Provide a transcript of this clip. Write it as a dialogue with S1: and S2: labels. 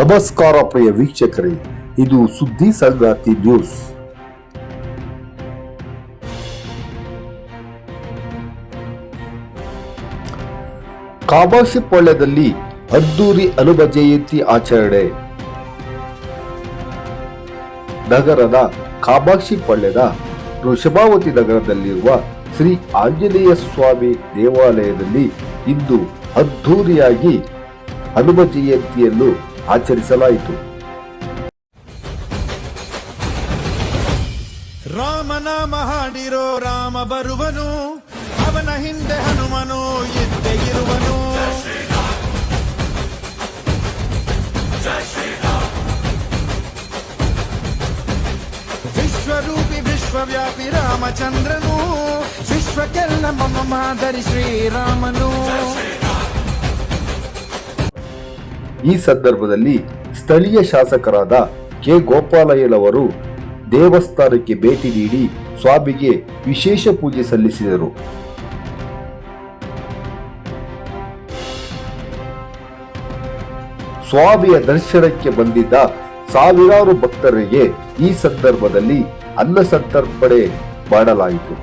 S1: ನಮಸ್ಕಾರ ಪ್ರಿಯ ವೀಕ್ಷಕರೇ, ಇದು ಸುದ್ದಿ ಸಂಗಾತಿ ನ್ಯೂಸ್. ಕಾಮಾಶಿಪೊಳ್ಯದಲ್ಲಿ ಅದ್ದೂರಿ ಅನುಭ ಜಯಂತಿ ಆಚರಣೆ. ನಗರದ ಕಾಮಾಕ್ಷಿಪಳ್ಯದ ವೃಷಭಾವತಿ ನಗರದಲ್ಲಿರುವ ಶ್ರೀ ಆಂಜನೇಯ ಸ್ವಾಮಿ ದೇವಾಲಯದಲ್ಲಿ ಇಂದು ಅದ್ಧೂರಿಯಾಗಿ ಹನುಮ ಜಯಂತಿಯನ್ನು ಆಚರಿಸಲಾಯಿತು.
S2: ರಾಮನಾಮ ಹಾಡಿರೋ ರಾಮ ಬರುವನು, ಅವನ ಹಿಂದೆ ಹನುಮನು ಇದ್ದೇ ಇರುವನು. ವಿಶ್ವರೂಪಿ, ವಿಶ್ವವ್ಯಾಪಿ ರಾಮಚಂದ್ರನು ವಿಶ್ವಕ್ಕೆಲ್ಲ ಮಮ ಮಾದರಿ ಶ್ರೀರಾಮನು.
S1: ಈ ಸಂದರ್ಭದಲ್ಲಿ ಸ್ಥಳೀಯ ಶಾಸಕರಾದ ಕೆ. ಗೋಪಾಲಯ್ಯನವರು ದೇವಸ್ಥಾನಕ್ಕೆ ಭೇಟಿ ನೀಡಿ ಸ್ವಾಮಿಗೆ ವಿಶೇಷ ಪೂಜೆ ಸಲ್ಲಿಸಿದರು. ಸ್ವಾಮಿಯ ದರ್ಶನಕ್ಕೆ ಬಂದಿದ್ದ ಸಾವಿರಾರು ಭಕ್ತರಿಗೆ ಈ ಸಂದರ್ಭದಲ್ಲಿ ಅನ್ನ ಸಂತರ್ಪಣೆ ಮಾಡಲಾಯಿತು.